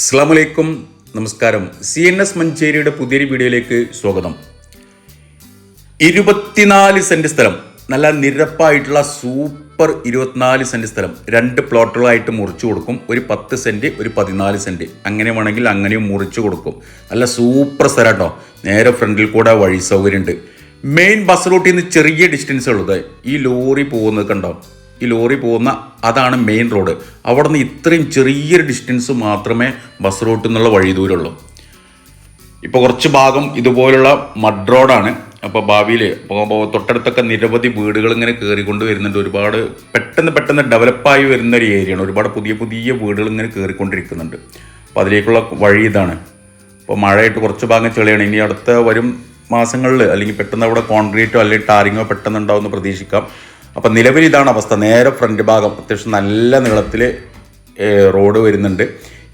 അസ്സാമലൈക്കും നമസ്കാരം. C N S മഞ്ചേരിയുടെ പുതിയൊരു വീഡിയോയിലേക്ക് സ്വാഗതം. ഇരുപത്തിനാല് സെന്റ് സ്ഥലം. നല്ല നിരപ്പായിട്ടുള്ള സൂപ്പർ ഇരുപത്തിനാല് സെന്റ് സ്ഥലം. രണ്ട് പ്ലോട്ടുകളായിട്ട് മുറിച്ചു കൊടുക്കും. ഒരു പത്ത് സെന്റ് ഒരു പതിനാല് സെന്റ് അങ്ങനെ വേണമെങ്കിൽ അങ്ങനെയും മുറിച്ചു കൊടുക്കും. നല്ല സൂപ്പർ സ്ഥലം കേട്ടോ. നേരെ ഫ്രണ്ടിൽ കൂടെ വഴി സൗകര്യമുണ്ട്. മെയിൻ ബസ് റൂട്ടിൽ നിന്ന് ചെറിയ ഡിസ്റ്റൻസ് ഉള്ളത്. ഈ ലോറി പോകുന്നത് കണ്ടോ? ഈ ലോറി പോകുന്ന അതാണ് മെയിൻ റോഡ് അവിടെ നിന്ന് ഇത്രയും ചെറിയൊരു ഡിസ്റ്റൻസ് മാത്രമേ ബസ് റൂട്ടിൽ നിന്നുള്ള വഴി ദൂരമുള്ളൂ. ഇപ്പോൾ കുറച്ച് ഭാഗം ഇതുപോലുള്ള മഡ് റോഡാണ് അപ്പോൾ ഭാവിയിൽ ഇപ്പോൾ തൊട്ടടുത്തൊക്കെ നിരവധി വീടുകൾ ഇങ്ങനെ കയറിക്കൊണ്ട് വരുന്നുണ്ട്. ഒരുപാട് പെട്ടെന്ന് പെട്ടെന്ന് ഡെവലപ്പായി വരുന്ന ഒരു ഏരിയയാണ് ഒരുപാട് പുതിയ പുതിയ വീടുകൾ ഇങ്ങനെ കയറിക്കൊണ്ടിരിക്കുന്നുണ്ട് അപ്പോൾ അതിലേക്കുള്ള വഴി ഇതാണ്. അപ്പോൾ മഴയായിട്ട് കുറച്ച് ഭാഗം ചെളിയാണ്. ഇനി അടുത്ത വരും മാസങ്ങളിൽ അല്ലെങ്കിൽ പെട്ടെന്ന് അവിടെ കോൺക്രീറ്റോ അല്ലെങ്കിൽ ടാറിങ്ങോ പെട്ടെന്ന് ഉണ്ടാവുമെന്ന് പ്രതീക്ഷിക്കാം. അപ്പം നിലവിൽ ഇതാണ് അവസ്ഥ. നേരെ ഫ്രണ്ട് ഭാഗം അത്യാവശ്യം നല്ല നീളത്തിൽ റോഡ് വരുന്നുണ്ട്.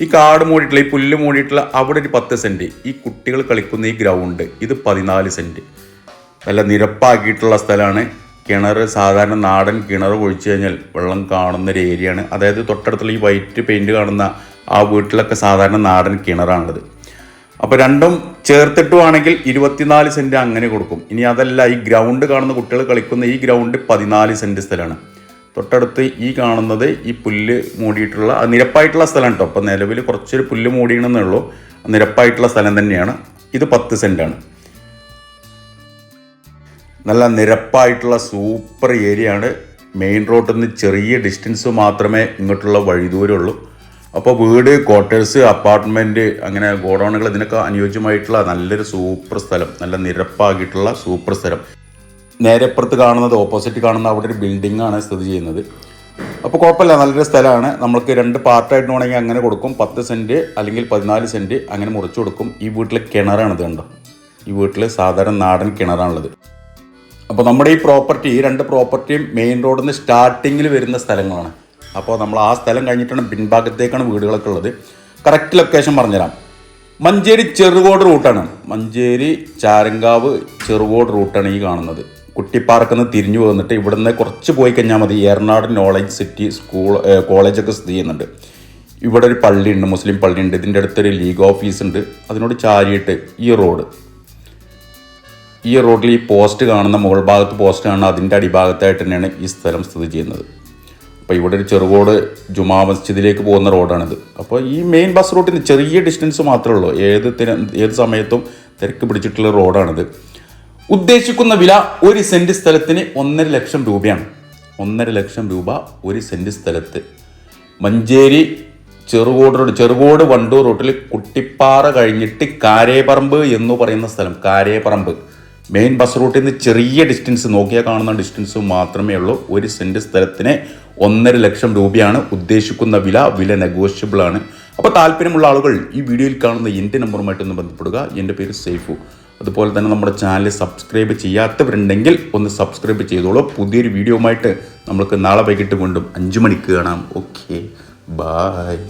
ഈ കാട് മൂടിയിട്ടുള്ള ഈ പുല്ല് മൂടിയിട്ടുള്ള അവിടെ ഒരു പത്ത് സെന്റ് ഈ കുട്ടികൾ കളിക്കുന്ന ഈ ഗ്രൗണ്ട് ഇത് പതിനാല് സെന്റ് നല്ല നിരപ്പാക്കിയിട്ടുള്ള സ്ഥലമാണ്. കിണർ സാധാരണ നാടൻ കിണർ ഒഴിച്ചു കഴിഞ്ഞാൽ വെള്ളം കാണുന്ന ഒരു ഏരിയയാണ് അതായത് തൊട്ടടുത്തുള്ള ഈ വൈറ്റ് പെയിന്റ് കാണുന്ന ആ വീട്ടിലൊക്കെ സാധാരണ നാടൻ കിണറാണുള്ളത്. അപ്പോൾ രണ്ടും ചേർത്തിട്ടുവാണെങ്കിൽ ഇരുപത്തിനാല് സെന്റ് അങ്ങനെ കൊടുക്കും. ഇനി അതല്ല ഈ ഗ്രൗണ്ട് കാണുന്ന കുട്ടികൾ കളിക്കുന്ന ഈ ഗ്രൗണ്ട് പതിനാല് സെന്റ് സ്ഥലമാണ്. തൊട്ടടുത്ത് ഈ കാണുന്നത് ഈ പുല്ല് മൂടിയിട്ടുള്ള നിരപ്പായിട്ടുള്ള സ്ഥലം കേട്ടോ അപ്പോൾ നിലവിൽ കുറച്ചൊരു പുല്ല് മൂടിയണമെന്നേ ഉള്ളൂ. നിരപ്പായിട്ടുള്ള സ്ഥലം തന്നെയാണ്. ഇത് പത്ത് സെന്റാണ് നല്ല നിരപ്പായിട്ടുള്ള സൂപ്പർ ഏരിയ ആണ് മെയിൻ റോഡിൽ നിന്ന് ചെറിയ ഡിസ്റ്റൻസ് മാത്രമേ ഇങ്ങോട്ടുള്ള വഴിദൂരമുള്ളൂ അപ്പോൾ വീട് ക്വാർട്ടേഴ്സ് അപ്പാർട്ട്മെന്റ് അങ്ങനെ ഗോഡൗണുകൾ ഇതിനൊക്കെ അനുയോജ്യമായിട്ടുള്ള നല്ലൊരു സൂപ്പർ സ്ഥലം നല്ല നിരപ്പാക്കിയിട്ടുള്ള സൂപ്പർ സ്ഥലം. നേരെ അപ്പുറത്ത് കാണുന്നത് ഓപ്പോസിറ്റ് കാണുന്ന അവിടെ ഒരു ബിൽഡിംഗ് ആണ് സ്ഥിതി ചെയ്യുന്നത്. അപ്പോൾ കുഴപ്പമില്ല നല്ലൊരു സ്ഥലമാണ്. നമ്മൾക്ക് രണ്ട് പാർട്ടായിട്ട് വേണമെങ്കിൽ അങ്ങനെ കൊടുക്കും. പത്ത് സെന്റ് അല്ലെങ്കിൽ പതിനാല് സെന്റ് അങ്ങനെ മുറിച്ച് കൊടുക്കും. ഈ വീട്ടിലെ കിണറാണ് ഇത് കണ്ടോ? ഈ വീട്ടിൽ സാധാരണ നാടൻ കിണറാണുള്ളത്. അപ്പോൾ നമ്മുടെ ഈ പ്രോപ്പർട്ടി ഈ രണ്ട് പ്രോപ്പർട്ടിയും മെയിൻ റോഡിൽ നിന്ന് സ്റ്റാർട്ടിങ്ങിൽ വരുന്ന സ്ഥലങ്ങളാണ്. അപ്പോൾ നമ്മൾ ആ സ്ഥലം കഴിഞ്ഞിട്ടാണ് പിൻഭാഗത്തേക്കാണ് വീടുകളൊക്കെ ഉള്ളത്. കറക്റ്റ് ലൊക്കേഷൻ പറഞ്ഞുതരാം. മഞ്ചേരി ചെറുകോട് റൂട്ടാണ് മഞ്ചേരി ചാരങ്കാവ് ചെറുകോട് റൂട്ടാണ് ഈ കാണുന്നത്. കുട്ടിപ്പാർക്കിൽ നിന്ന് തിരിഞ്ഞു വന്നിട്ട് ഇവിടുന്ന് കുറച്ച് പോയി കഴിഞ്ഞാൽ മതി. ഏറനാട് നോളജ് സിറ്റി സ്കൂൾ കോളേജൊക്കെ സ്ഥിതി ചെയ്യുന്നുണ്ട്. ഇവിടെ ഒരു പള്ളിയുണ്ട് മുസ്ലിം പള്ളിയുണ്ട് ഇതിന്റെ അടുത്തൊരു ലീഗ് ഓഫീസ് ഉണ്ട്. അതിനോട് ചാരിയിട്ട് ഈ റോഡ് ഈ റോഡിൽ ഈ പോസ്റ്റ് കാണുന്ന മുകൾ ഭാഗത്ത് പോസ്റ്റ് കാണുന്ന അതിന്റെ അടിഭാഗത്തായിട്ട് തന്നെയാണ് ഈ സ്ഥലം സ്ഥിതി ചെയ്യുന്നത്. അപ്പോൾ ഇവിടെ ഒരു ചെറുകോട് ജുമാ മസ്ജിദിലേക്ക് പോകുന്ന റോഡാണിത്. അപ്പോൾ ഈ മെയിൻ ബസ് റൂട്ടിൽ നിന്ന് ചെറിയ ഡിസ്റ്റൻസ് മാത്രമേ ഉള്ളൂ. ഏത് ഏത് സമയത്തും തിരക്ക് പിടിച്ചിട്ടുള്ള റോഡാണിത്. ഉദ്ദേശിക്കുന്ന വില ഒരു സെന്റ് സ്ഥലത്തിന് ഒന്നര ലക്ഷം രൂപയാണ്. ഒന്നര ലക്ഷം രൂപ ഒരു സെന്റ് സ്ഥലത്ത്. മഞ്ചേരി ചെറുകോട് റോഡ് ചെറുകോട് വണ്ടൂർ റൂട്ടിൽ കുട്ടിപ്പാറ കഴിഞ്ഞിട്ട് കാരേപറമ്പ് എന്ന് പറയുന്ന സ്ഥലം. കാരേപറമ്പ്. മെയിൻ ബസ് റൂട്ടിൽ നിന്ന് ചെറിയ ഡിസ്റ്റൻസ് നോക്കിയാൽ കാണുന്ന ഡിസ്റ്റൻസ് മാത്രമേ ഉള്ളൂ. ഒരു സെന്റ് സ്ഥലത്തിന് ഒന്നര ലക്ഷം രൂപയാണ് ഉദ്ദേശിക്കുന്ന വില. വില നെഗോഷ്യബിൾ ആണ്. അപ്പോൾ താല്പര്യമുള്ള ആളുകൾ ഈ വീഡിയോയിൽ കാണുന്ന എന്റെ നമ്പറുമായിട്ടൊന്ന് ബന്ധപ്പെടുക. എന്റെ പേര് സേഫു. അതുപോലെ തന്നെ നമ്മുടെ ചാനൽ സബ്സ്ക്രൈബ് ചെയ്യാത്തവരുണ്ടെങ്കിൽ ഒന്ന് സബ്സ്ക്രൈബ് ചെയ്തോളൂ. പുതിയൊരു വീഡിയോയുമായിട്ട് നമ്മൾക്ക് നാളെ വൈകിട്ട് കൊണ്ടും അഞ്ച് മണിക്ക് കാണാം. Okay bye